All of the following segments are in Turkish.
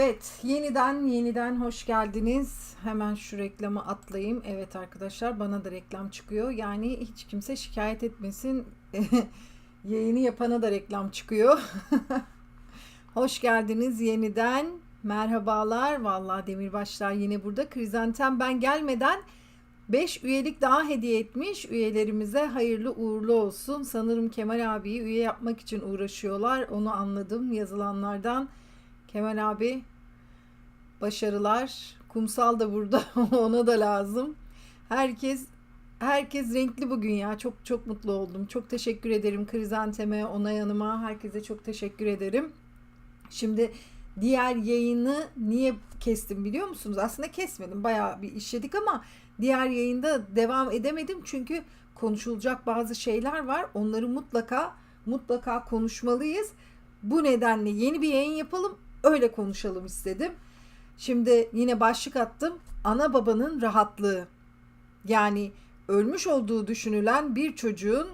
Evet, yeniden yeniden hoş geldiniz. Hemen şu reklamı atlayayım. Evet arkadaşlar, bana da reklam çıkıyor. Yani hiç kimse şikayet etmesin. Yayını yapana da reklam çıkıyor. hoş geldiniz yeniden. Merhabalar. Vallahi Demirbaşlar yine burada. Krizantem ben gelmeden 5 üyelik daha hediye etmiş. Üyelerimize hayırlı uğurlu olsun. Sanırım Kemal abiyi üye yapmak için uğraşıyorlar. Onu anladım yazılanlardan. Kemal abi başarılar. Kumsal da burada. Ona da lazım. Herkes herkes renkli bugün ya. Çok çok mutlu oldum. Çok teşekkür ederim Krizantem'e, ona yanıma. Herkese çok teşekkür ederim. Şimdi diğer yayını niye kestim biliyor musunuz? Aslında kesmedim. Bayağı bir işledik ama diğer yayında devam edemedim çünkü konuşulacak bazı şeyler var. Onları mutlaka mutlaka konuşmalıyız. Bu nedenle yeni bir yayın yapalım. Öyle konuşalım istedim. Şimdi yine başlık attım. Ana babanın rahatlığı. Yani ölmüş olduğu düşünülen bir çocuğun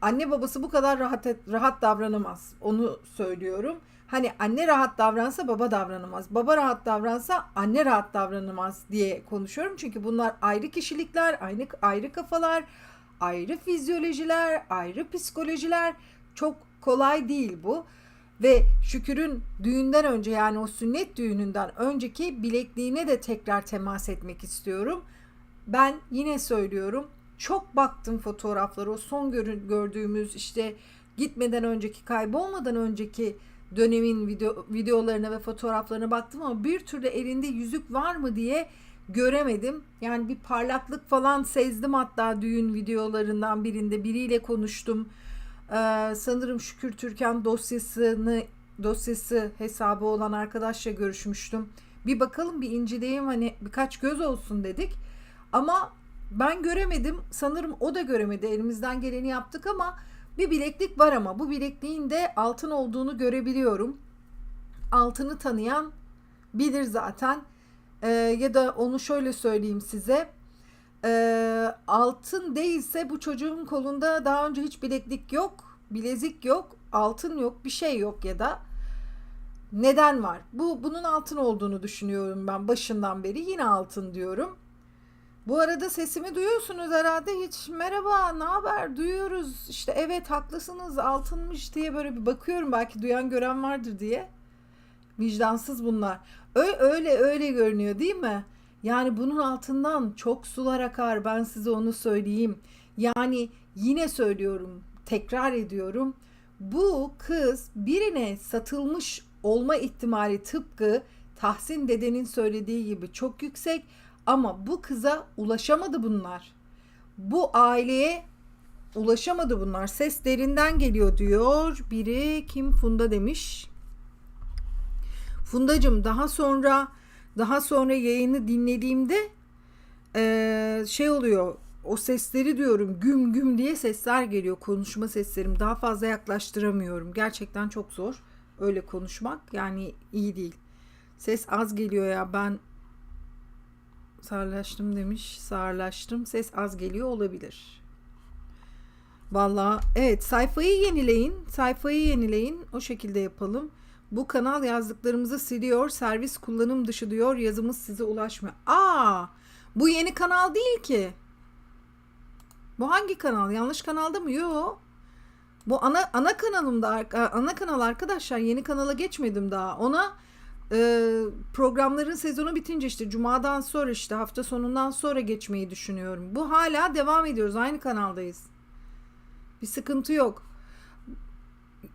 anne babası bu kadar rahat rahat davranamaz. Onu söylüyorum. Hani anne rahat davransa baba davranamaz. Baba rahat davransa anne rahat davranamaz diye konuşuyorum. Çünkü bunlar ayrı kişilikler, ayrı ayrı kafalar, ayrı fizyolojiler, ayrı psikolojiler. Çok kolay değil bu. Ve Şükür'ün düğünden önce yani o sünnet düğününden önceki bilekliğine de tekrar temas etmek istiyorum. Ben yine söylüyorum çok baktım fotoğraflara o son gördüğümüz işte gitmeden önceki kaybolmadan önceki dönemin video, videolarına ve fotoğraflarına baktım ama bir türlü elinde yüzük var mı diye göremedim. Yani bir parlaklık falan sezdim hatta düğün videolarından birinde biriyle konuştum. Ee, sanırım Şükür Türkan dosyasını dosyası hesabı olan arkadaşla görüşmüştüm. Bir bakalım bir inceleyeyim hani birkaç göz olsun dedik. Ama ben göremedim. Sanırım o da göremedi. Elimizden geleni yaptık ama bir bileklik var ama bu bilekliğin de altın olduğunu görebiliyorum. Altını tanıyan bilir zaten. Ee, ya da onu şöyle söyleyeyim size. Ee, altın değilse bu çocuğun kolunda daha önce hiç bileklik yok, bilezik yok, altın yok, bir şey yok ya da neden var? Bu bunun altın olduğunu düşünüyorum ben başından beri. Yine altın diyorum. Bu arada sesimi duyuyorsunuz herhalde hiç merhaba ne haber duyuyoruz işte evet haklısınız altınmış diye böyle bir bakıyorum belki duyan gören vardır diye. Vicdansız bunlar. Öyle öyle, öyle görünüyor değil mi? Yani bunun altından çok sular akar ben size onu söyleyeyim. Yani yine söylüyorum tekrar ediyorum. Bu kız birine satılmış olma ihtimali tıpkı Tahsin dedenin söylediği gibi çok yüksek ama bu kıza ulaşamadı bunlar. Bu aileye ulaşamadı bunlar. Ses derinden geliyor diyor. Biri kim Funda demiş. Fundacım daha sonra daha sonra yayını dinlediğimde ee, şey oluyor o sesleri diyorum güm güm diye sesler geliyor. Konuşma seslerim daha fazla yaklaştıramıyorum. Gerçekten çok zor öyle konuşmak. Yani iyi değil. Ses az geliyor ya ben sağırlaştım demiş sağırlaştım ses az geliyor olabilir. Valla evet sayfayı yenileyin sayfayı yenileyin. O şekilde yapalım bu kanal yazdıklarımızı siliyor servis kullanım dışı diyor yazımız size ulaşmıyor aa bu yeni kanal değil ki bu hangi kanal? Yanlış kanalda mı? Yok. Bu ana ana kanalımda ana kanal arkadaşlar yeni kanala geçmedim daha. Ona e, programların sezonu bitince işte cumadan sonra işte hafta sonundan sonra geçmeyi düşünüyorum. Bu hala devam ediyoruz. Aynı kanaldayız. Bir sıkıntı yok.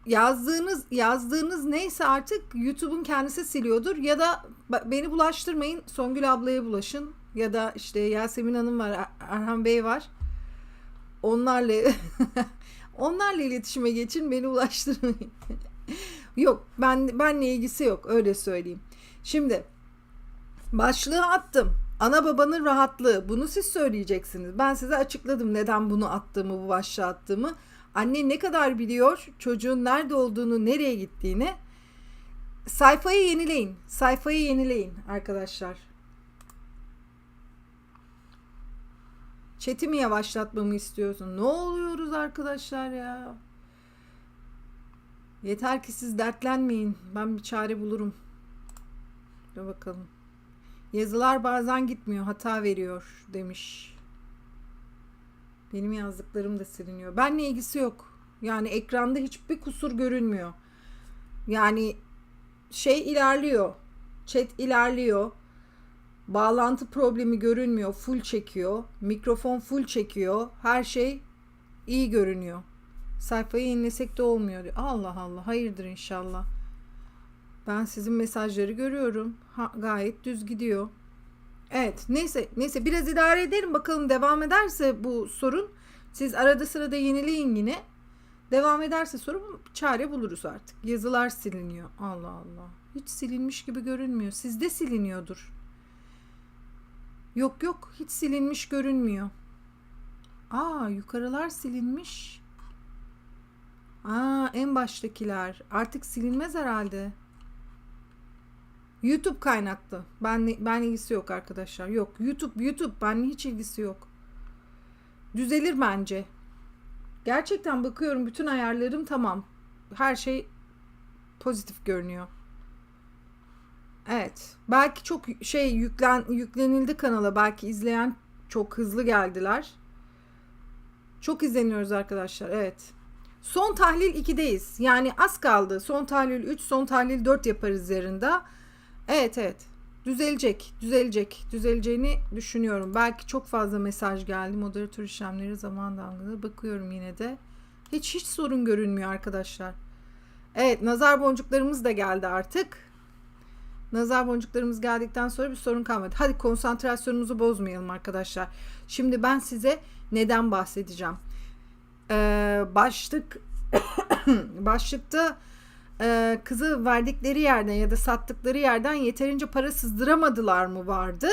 Yazdığınız yazdığınız neyse artık YouTube'un kendisi siliyordur ya da beni bulaştırmayın. Songül ablaya bulaşın ya da işte Yasemin Hanım var, Erhan Bey var onlarla onlarla iletişime geçin beni ulaştırmayın. yok ben benle ilgisi yok öyle söyleyeyim. Şimdi başlığı attım. Ana babanın rahatlığı. Bunu siz söyleyeceksiniz. Ben size açıkladım neden bunu attığımı, bu başlığı attığımı. Anne ne kadar biliyor çocuğun nerede olduğunu, nereye gittiğini. Sayfayı yenileyin. Sayfayı yenileyin arkadaşlar. Chat'i mi yavaşlatmamı istiyorsun? Ne oluyoruz arkadaşlar ya? Yeter ki siz dertlenmeyin. Ben bir çare bulurum. Dur bakalım. Yazılar bazen gitmiyor, hata veriyor demiş. Benim yazdıklarım da siliniyor. Benle ilgisi yok. Yani ekranda hiçbir kusur görünmüyor. Yani şey ilerliyor. Chat ilerliyor. Bağlantı problemi görünmüyor. Full çekiyor. Mikrofon full çekiyor. Her şey iyi görünüyor. Sayfayı yenilesek de olmuyor. diyor. Allah Allah. Hayırdır inşallah. Ben sizin mesajları görüyorum. Ha, gayet düz gidiyor. Evet neyse neyse biraz idare edelim bakalım devam ederse bu sorun. Siz arada sırada yenileyin yine. Devam ederse sorun çare buluruz artık. Yazılar siliniyor. Allah Allah. Hiç silinmiş gibi görünmüyor. Sizde siliniyordur. Yok yok hiç silinmiş görünmüyor. Aa yukarılar silinmiş. Aa en baştakiler artık silinmez herhalde. YouTube kaynaklı. Ben ben ilgisi yok arkadaşlar. Yok. YouTube YouTube benle hiç ilgisi yok. Düzelir bence. Gerçekten bakıyorum bütün ayarlarım tamam. Her şey pozitif görünüyor. Evet. Belki çok şey yüklen yüklenildi kanala. Belki izleyen çok hızlı geldiler. Çok izleniyoruz arkadaşlar. Evet. Son tahlil 2'deyiz. Yani az kaldı. Son tahlil 3, son tahlil 4 yaparız yarında. Evet evet. Düzelecek, düzelecek, düzeleceğini düşünüyorum. Belki çok fazla mesaj geldi. Moderatör işlemleri zaman dalgaları. Bakıyorum yine de. Hiç hiç sorun görünmüyor arkadaşlar. Evet, nazar boncuklarımız da geldi artık. Nazar boncuklarımız geldikten sonra bir sorun kalmadı. Hadi konsantrasyonumuzu bozmayalım arkadaşlar. Şimdi ben size neden bahsedeceğim. Ee, başlık başlıkta e, kızı verdikleri yerden ya da sattıkları yerden yeterince para sızdıramadılar mı vardı.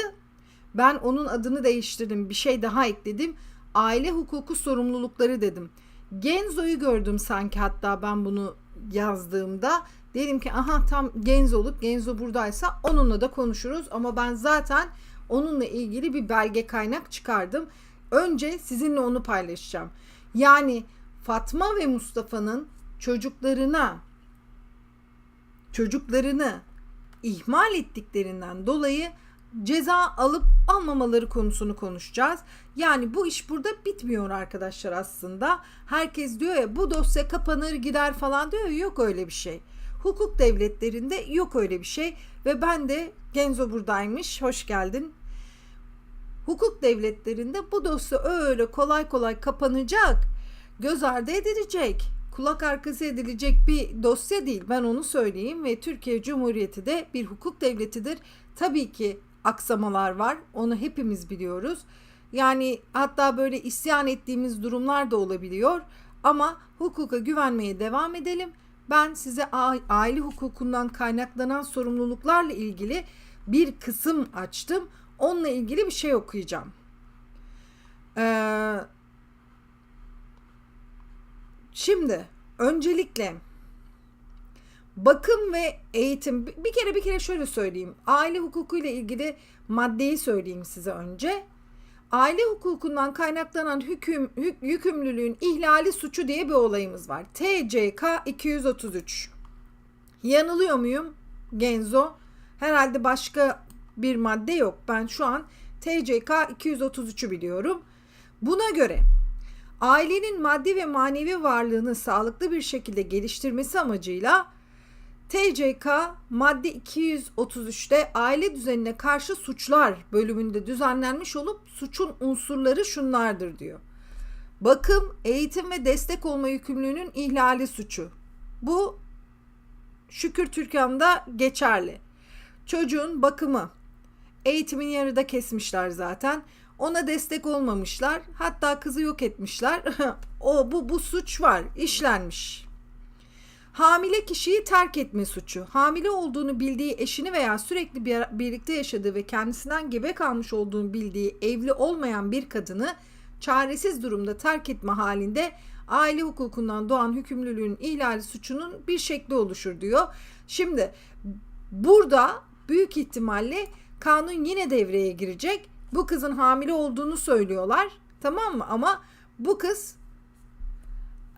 Ben onun adını değiştirdim. Bir şey daha ekledim. Aile hukuku sorumlulukları dedim. Genzo'yu gördüm sanki hatta ben bunu yazdığımda. Dedim ki aha tam Genzoluk. Genzo buradaysa onunla da konuşuruz. Ama ben zaten onunla ilgili bir belge kaynak çıkardım. Önce sizinle onu paylaşacağım. Yani Fatma ve Mustafa'nın çocuklarına çocuklarını ihmal ettiklerinden dolayı ceza alıp almamaları konusunu konuşacağız. Yani bu iş burada bitmiyor arkadaşlar aslında. Herkes diyor ya bu dosya kapanır gider falan diyor. Yok öyle bir şey. Hukuk devletlerinde yok öyle bir şey ve ben de Genzo buradaymış. Hoş geldin. Hukuk devletlerinde bu dosya öyle kolay kolay kapanacak, göz ardı edilecek kulak arkası edilecek bir dosya değil. Ben onu söyleyeyim ve Türkiye Cumhuriyeti de bir hukuk devletidir. Tabii ki aksamalar var. Onu hepimiz biliyoruz. Yani hatta böyle isyan ettiğimiz durumlar da olabiliyor. Ama hukuka güvenmeye devam edelim. Ben size aile hukukundan kaynaklanan sorumluluklarla ilgili bir kısım açtım. Onunla ilgili bir şey okuyacağım. Ee, Şimdi öncelikle bakım ve eğitim bir kere bir kere şöyle söyleyeyim. Aile hukuku ile ilgili maddeyi söyleyeyim size önce. Aile hukukundan kaynaklanan hüküm hük, yükümlülüğün ihlali suçu diye bir olayımız var. TCK 233. Yanılıyor muyum? Genzo. Herhalde başka bir madde yok. Ben şu an TCK 233'ü biliyorum. Buna göre ailenin maddi ve manevi varlığını sağlıklı bir şekilde geliştirmesi amacıyla TCK madde 233'te aile düzenine karşı suçlar bölümünde düzenlenmiş olup suçun unsurları şunlardır diyor. Bakım, eğitim ve destek olma yükümlülüğünün ihlali suçu. Bu şükür Türkan'da geçerli. Çocuğun bakımı, eğitimin yarıda kesmişler zaten. Ona destek olmamışlar. Hatta kızı yok etmişler. o bu bu suç var, işlenmiş. Hamile kişiyi terk etme suçu. Hamile olduğunu bildiği eşini veya sürekli bir, birlikte yaşadığı ve kendisinden gebe kalmış olduğunu bildiği evli olmayan bir kadını çaresiz durumda terk etme halinde aile hukukundan doğan hükümlülüğün ihlali suçunun bir şekli oluşur diyor. Şimdi burada büyük ihtimalle kanun yine devreye girecek bu kızın hamile olduğunu söylüyorlar. Tamam mı? Ama bu kız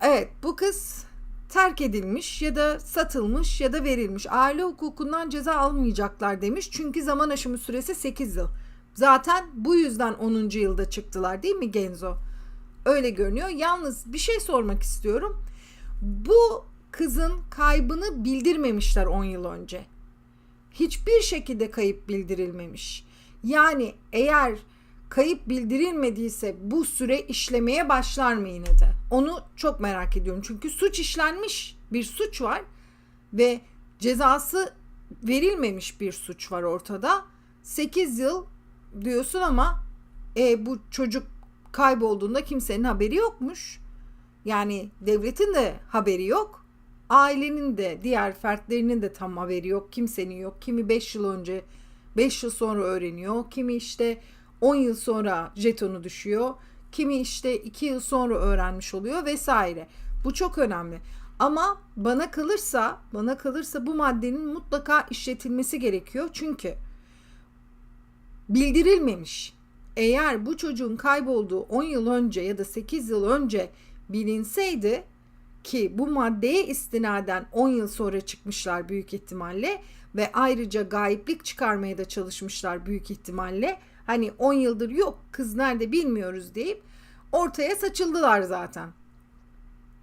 evet bu kız terk edilmiş ya da satılmış ya da verilmiş. Aile hukukundan ceza almayacaklar demiş. Çünkü zaman aşımı süresi 8 yıl. Zaten bu yüzden 10. yılda çıktılar değil mi Genzo? Öyle görünüyor. Yalnız bir şey sormak istiyorum. Bu kızın kaybını bildirmemişler 10 yıl önce. Hiçbir şekilde kayıp bildirilmemiş. Yani eğer kayıp bildirilmediyse bu süre işlemeye başlar mı yine de? Onu çok merak ediyorum. Çünkü suç işlenmiş bir suç var ve cezası verilmemiş bir suç var ortada. 8 yıl diyorsun ama e, bu çocuk kaybolduğunda kimsenin haberi yokmuş. Yani devletin de haberi yok. Ailenin de diğer fertlerinin de tam haberi yok. Kimsenin yok. Kimi 5 yıl önce 5 yıl sonra öğreniyor. Kimi işte 10 yıl sonra jetonu düşüyor. Kimi işte 2 yıl sonra öğrenmiş oluyor vesaire. Bu çok önemli. Ama bana kalırsa, bana kalırsa bu maddenin mutlaka işletilmesi gerekiyor. Çünkü bildirilmemiş. Eğer bu çocuğun kaybolduğu 10 yıl önce ya da 8 yıl önce bilinseydi ki bu maddeye istinaden 10 yıl sonra çıkmışlar büyük ihtimalle ve ayrıca gayiplik çıkarmaya da çalışmışlar büyük ihtimalle. Hani 10 yıldır yok kız nerede bilmiyoruz deyip ortaya saçıldılar zaten.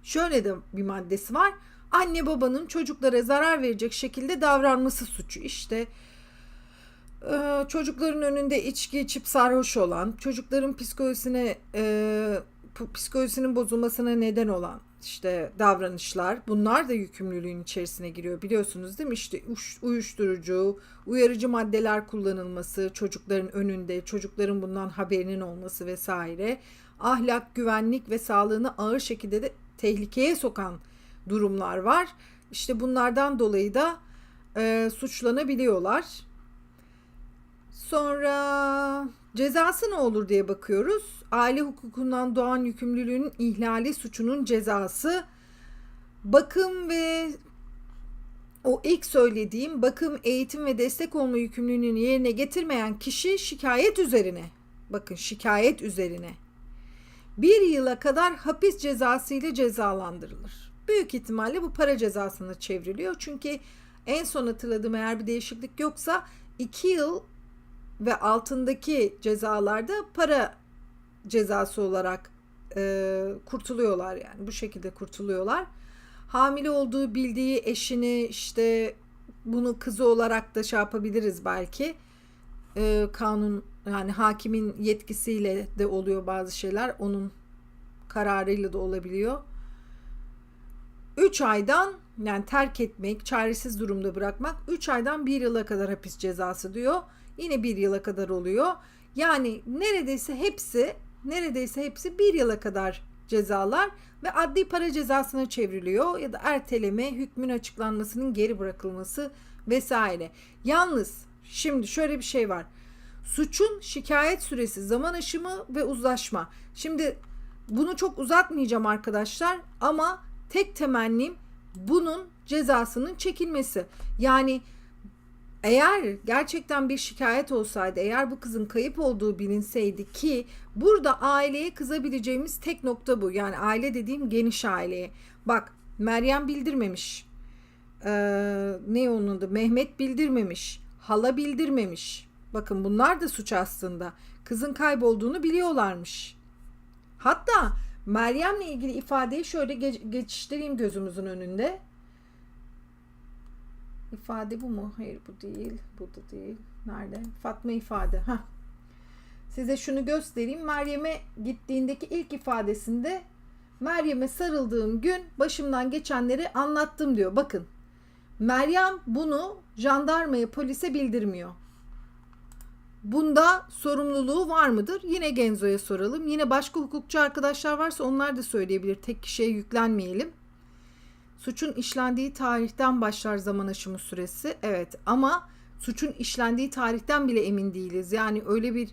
Şöyle de bir maddesi var. Anne babanın çocuklara zarar verecek şekilde davranması suçu. İşte e, çocukların önünde içki içip sarhoş olan, çocukların psikolojisine e, psikolojisinin bozulmasına neden olan işte davranışlar bunlar da yükümlülüğün içerisine giriyor biliyorsunuz değil mi? İşte uyuşturucu, uyarıcı maddeler kullanılması, çocukların önünde, çocukların bundan haberinin olması vesaire. Ahlak, güvenlik ve sağlığını ağır şekilde de tehlikeye sokan durumlar var. İşte bunlardan dolayı da e, suçlanabiliyorlar. Sonra cezası ne olur diye bakıyoruz. Aile hukukundan doğan yükümlülüğün ihlali suçunun cezası bakım ve o ilk söylediğim bakım, eğitim ve destek olma yükümlülüğünü yerine getirmeyen kişi şikayet üzerine. Bakın şikayet üzerine. Bir yıla kadar hapis cezası ile cezalandırılır. Büyük ihtimalle bu para cezasına çevriliyor. Çünkü en son hatırladığım eğer bir değişiklik yoksa 2 yıl ve altındaki cezalarda para cezası olarak e, kurtuluyorlar yani bu şekilde kurtuluyorlar. Hamile olduğu bildiği eşini işte bunu kızı olarak da şey yapabiliriz belki. E, kanun yani hakimin yetkisiyle de oluyor bazı şeyler. Onun kararıyla da olabiliyor. 3 aydan yani terk etmek, çaresiz durumda bırakmak 3 aydan 1 yıla kadar hapis cezası diyor. Yine 1 yıla kadar oluyor. Yani neredeyse hepsi neredeyse hepsi 1 yıla kadar cezalar ve adli para cezasına çevriliyor ya da erteleme, hükmün açıklanmasının geri bırakılması vesaire. Yalnız şimdi şöyle bir şey var. Suçun şikayet süresi, zaman aşımı ve uzlaşma. Şimdi bunu çok uzatmayacağım arkadaşlar ama tek temennim bunun cezasının çekilmesi. Yani eğer gerçekten bir şikayet olsaydı, eğer bu kızın kayıp olduğu bilinseydi ki burada aileye kızabileceğimiz tek nokta bu. Yani aile dediğim geniş aileye. Bak Meryem bildirmemiş. Ee, ne onun adı? Mehmet bildirmemiş. Hala bildirmemiş. Bakın bunlar da suç aslında. Kızın kaybolduğunu biliyorlarmış. Hatta Meryem'le ilgili ifadeyi şöyle geçiştireyim gözümüzün önünde. İfade bu mu? Hayır bu değil. Bu da değil. Nerede? Fatma ifade. Heh. Size şunu göstereyim. Meryem'e gittiğindeki ilk ifadesinde Meryem'e sarıldığım gün başımdan geçenleri anlattım diyor. Bakın. Meryem bunu jandarmaya, polise bildirmiyor. Bunda sorumluluğu var mıdır? Yine Genzo'ya soralım. Yine başka hukukçu arkadaşlar varsa onlar da söyleyebilir. Tek kişiye yüklenmeyelim. Suçun işlendiği tarihten başlar zaman aşımı süresi. Evet ama suçun işlendiği tarihten bile emin değiliz. Yani öyle bir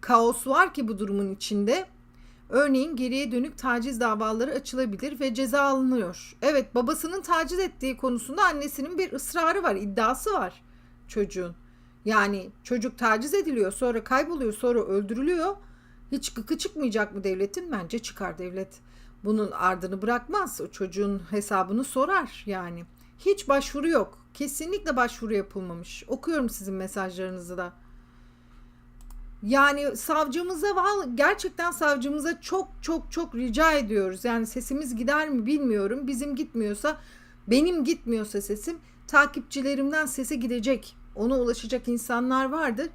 kaos var ki bu durumun içinde. Örneğin geriye dönük taciz davaları açılabilir ve ceza alınıyor. Evet babasının taciz ettiği konusunda annesinin bir ısrarı var, iddiası var çocuğun. Yani çocuk taciz ediliyor, sonra kayboluyor, sonra öldürülüyor. Hiç gıkı çıkmayacak mı devletin? Bence çıkar devlet. Bunun ardını bırakmaz. O çocuğun hesabını sorar yani. Hiç başvuru yok. Kesinlikle başvuru yapılmamış. Okuyorum sizin mesajlarınızı da. Yani savcımıza gerçekten savcımıza çok çok çok rica ediyoruz. Yani sesimiz gider mi bilmiyorum. Bizim gitmiyorsa, benim gitmiyorsa sesim takipçilerimden sese gidecek. Ona ulaşacak insanlar vardır.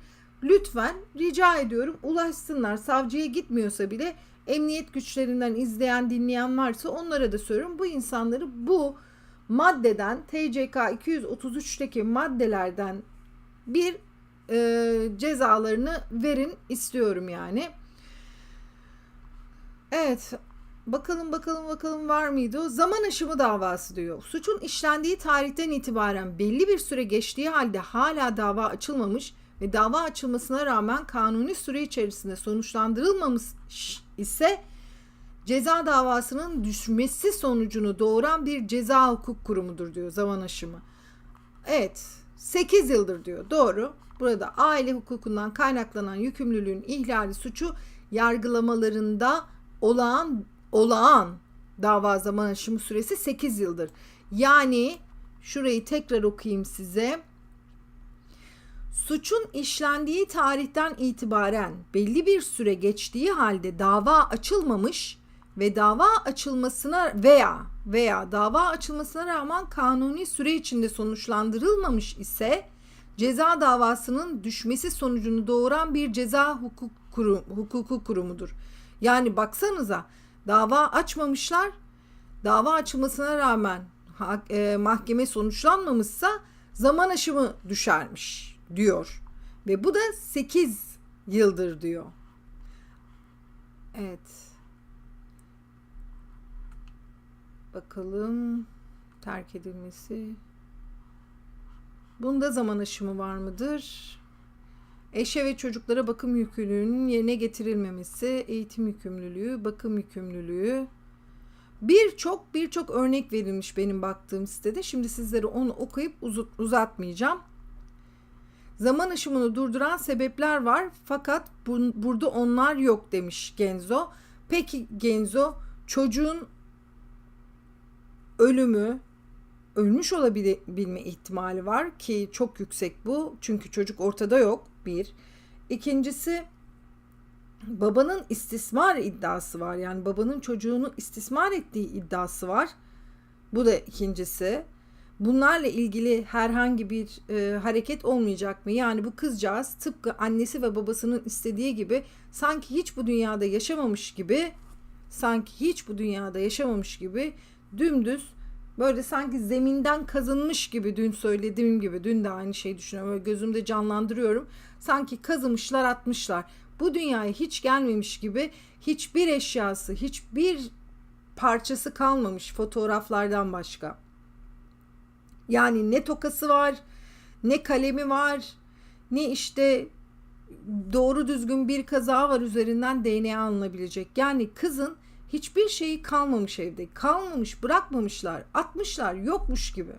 Lütfen rica ediyorum ulaşsınlar. Savcıya gitmiyorsa bile emniyet güçlerinden izleyen, dinleyen varsa onlara da söylüyorum. Bu insanları bu maddeden TCK 233'teki maddelerden bir e, cezalarını verin istiyorum yani. Evet. Bakalım bakalım bakalım var mıydı o? Zaman aşımı davası diyor. Suçun işlendiği tarihten itibaren belli bir süre geçtiği halde hala dava açılmamış ve dava açılmasına rağmen kanuni süre içerisinde sonuçlandırılmamış ise ceza davasının düşmesi sonucunu doğuran bir ceza hukuk kurumudur diyor zaman aşımı. Evet 8 yıldır diyor doğru. Burada aile hukukundan kaynaklanan yükümlülüğün ihlali suçu yargılamalarında olağan olağan dava zaman aşımı süresi 8 yıldır. Yani şurayı tekrar okuyayım size. Suçun işlendiği tarihten itibaren belli bir süre geçtiği halde dava açılmamış ve dava açılmasına veya veya dava açılmasına rağmen kanuni süre içinde sonuçlandırılmamış ise ceza davasının düşmesi sonucunu doğuran bir ceza hukuk kurum, hukuku kurumudur. Yani baksanıza dava açmamışlar. Dava açılmasına rağmen e, mahkeme sonuçlanmamışsa zaman aşımı düşermiş diyor. Ve bu da 8 yıldır diyor. Evet. Bakalım terk edilmesi. Bunda zaman aşımı var mıdır? Eşe ve çocuklara bakım yükümlülüğünün yerine getirilmemesi, eğitim yükümlülüğü, bakım yükümlülüğü. Birçok birçok örnek verilmiş benim baktığım sitede. Şimdi sizlere onu okuyup uzatmayacağım. Zaman aşımını durduran sebepler var fakat bu, burada onlar yok demiş Genzo. Peki Genzo çocuğun ölümü ölmüş olabilme ihtimali var ki çok yüksek bu. Çünkü çocuk ortada yok bir. İkincisi babanın istismar iddiası var. Yani babanın çocuğunu istismar ettiği iddiası var. Bu da ikincisi. Bunlarla ilgili herhangi bir e, hareket olmayacak mı? Yani bu kızcağız tıpkı annesi ve babasının istediği gibi sanki hiç bu dünyada yaşamamış gibi sanki hiç bu dünyada yaşamamış gibi dümdüz böyle sanki zeminden kazınmış gibi dün söylediğim gibi dün de aynı şeyi düşünüyorum. Böyle gözümde canlandırıyorum. Sanki kazımışlar atmışlar. Bu dünyaya hiç gelmemiş gibi hiçbir eşyası, hiçbir parçası kalmamış fotoğraflardan başka. Yani ne tokası var, ne kalemi var, ne işte doğru düzgün bir kaza var üzerinden DNA alınabilecek. Yani kızın hiçbir şeyi kalmamış evde. Kalmamış, bırakmamışlar, atmışlar, yokmuş gibi.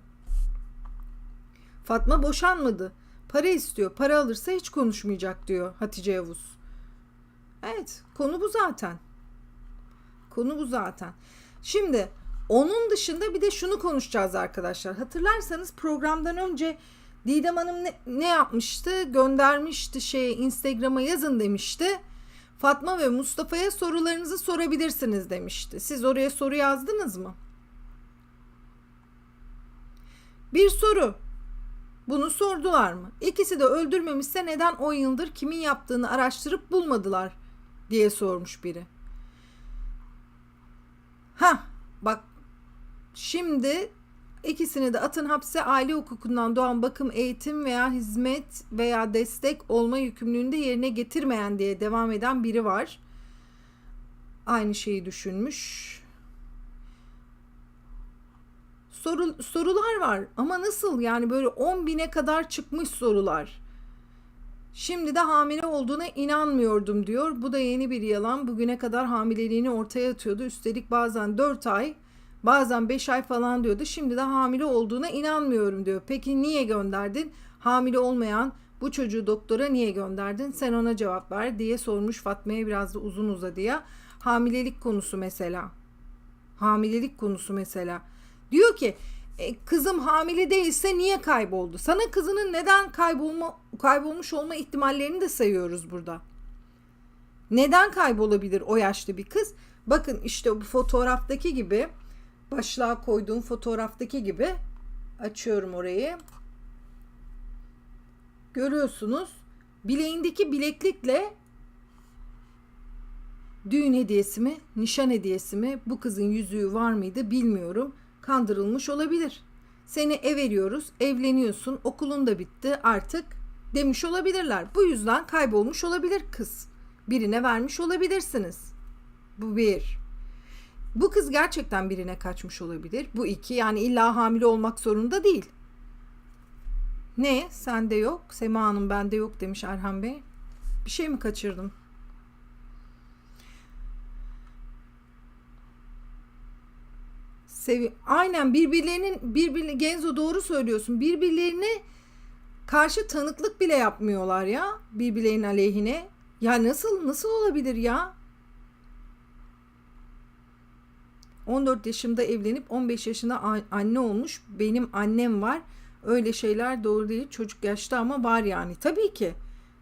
Fatma boşanmadı. Para istiyor. Para alırsa hiç konuşmayacak diyor Hatice Yavuz. Evet, konu bu zaten. Konu bu zaten. Şimdi onun dışında bir de şunu konuşacağız arkadaşlar. Hatırlarsanız programdan önce Didem Hanım ne, ne yapmıştı? Göndermişti şey Instagram'a yazın demişti. Fatma ve Mustafa'ya sorularınızı sorabilirsiniz demişti. Siz oraya soru yazdınız mı? Bir soru. Bunu sordular mı? İkisi de öldürmemişse neden 10 yıldır kimin yaptığını araştırıp bulmadılar diye sormuş biri. Ha, bak şimdi ikisini de atın hapse aile hukukundan doğan bakım, eğitim veya hizmet veya destek olma yükümlülüğünü de yerine getirmeyen diye devam eden biri var. Aynı şeyi düşünmüş. Soru, sorular var ama nasıl yani böyle 10 bine kadar çıkmış sorular. Şimdi de hamile olduğuna inanmıyordum diyor. Bu da yeni bir yalan. Bugüne kadar hamileliğini ortaya atıyordu. Üstelik bazen 4 ay bazen 5 ay falan diyordu. Şimdi de hamile olduğuna inanmıyorum diyor. Peki niye gönderdin? Hamile olmayan bu çocuğu doktora niye gönderdin? Sen ona cevap ver diye sormuş Fatma'ya biraz da uzun uzadıya. Hamilelik konusu mesela. Hamilelik konusu mesela. Diyor ki "E, kızım hamile değilse niye kayboldu? Sana kızının neden kaybolma kaybolmuş olma ihtimallerini de sayıyoruz burada. Neden kaybolabilir o yaşlı bir kız? Bakın işte bu fotoğraftaki gibi başlığa koyduğum fotoğraftaki gibi açıyorum orayı. Görüyorsunuz bileğindeki bileklikle düğün hediyesi mi, nişan hediyesi mi, bu kızın yüzüğü var mıydı bilmiyorum. Kandırılmış olabilir. Seni ev veriyoruz, evleniyorsun, okulun da bitti artık demiş olabilirler. Bu yüzden kaybolmuş olabilir kız. Birine vermiş olabilirsiniz. Bu bir. Bu kız gerçekten birine kaçmış olabilir. Bu iki. Yani illa hamile olmak zorunda değil. Ne? Sende yok. Sema Hanım bende yok demiş Erhan Bey. Bir şey mi kaçırdım? Sevi Aynen birbirlerinin birbirine Genzo doğru söylüyorsun. Birbirlerine karşı tanıklık bile yapmıyorlar ya birbirlerinin aleyhine. Ya nasıl nasıl olabilir ya? 14 yaşımda evlenip 15 yaşında anne olmuş. Benim annem var. Öyle şeyler doğru değil. Çocuk yaşta ama var yani. Tabii ki.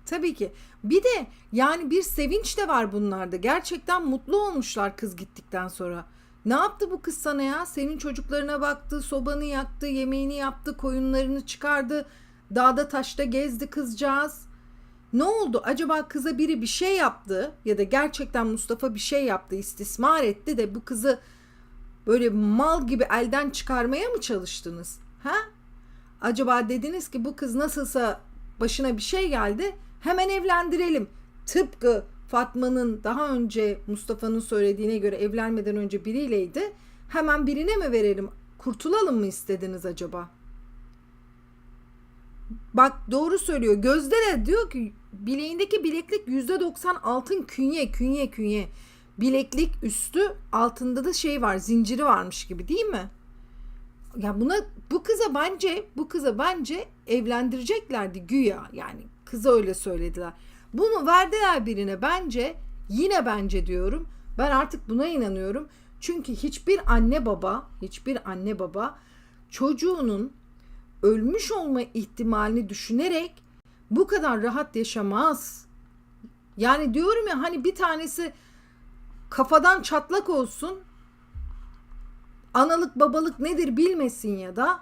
Tabii ki. Bir de yani bir sevinç de var bunlarda. Gerçekten mutlu olmuşlar kız gittikten sonra. Ne yaptı bu kız sana ya? Senin çocuklarına baktı, sobanı yaktı, yemeğini yaptı, koyunlarını çıkardı. Dağda taşta gezdi kızcağız. Ne oldu? Acaba kıza biri bir şey yaptı ya da gerçekten Mustafa bir şey yaptı, istismar etti de bu kızı böyle mal gibi elden çıkarmaya mı çalıştınız? Ha? Acaba dediniz ki bu kız nasılsa başına bir şey geldi, hemen evlendirelim. Tıpkı Fatma'nın daha önce Mustafa'nın söylediğine göre evlenmeden önce biriyleydi. Hemen birine mi verelim? Kurtulalım mı istediniz acaba? Bak doğru söylüyor. Gözde de diyor ki bileğindeki bileklik %90 altın künye künye künye. Bileklik üstü altında da şey var zinciri varmış gibi değil mi? Ya buna bu kıza bence bu kıza bence evlendireceklerdi güya yani kıza öyle söylediler. Bunu verdiler birine bence yine bence diyorum. Ben artık buna inanıyorum. Çünkü hiçbir anne baba, hiçbir anne baba çocuğunun ölmüş olma ihtimalini düşünerek bu kadar rahat yaşamaz. Yani diyorum ya hani bir tanesi kafadan çatlak olsun. Analık babalık nedir bilmesin ya da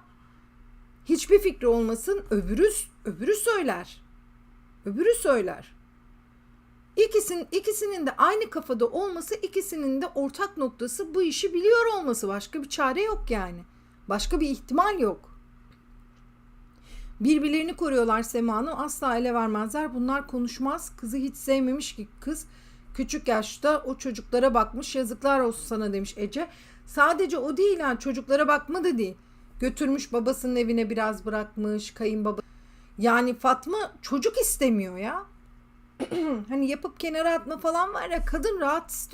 hiçbir fikri olmasın öbürü öbürü söyler. Öbürü söyler. İkisinin ikisinin de aynı kafada olması, ikisinin de ortak noktası bu işi biliyor olması. Başka bir çare yok yani. Başka bir ihtimal yok. Birbirlerini koruyorlar Sema Hanım. Asla ele vermezler. Bunlar konuşmaz. Kızı hiç sevmemiş ki kız. Küçük yaşta o çocuklara bakmış. Yazıklar olsun sana demiş Ece. Sadece o değil yani çocuklara bakma da değil. Götürmüş babasının evine biraz bırakmış. Kayınbaba. Yani Fatma çocuk istemiyor ya. hani yapıp kenara atma falan var ya kadın rahat istiyor.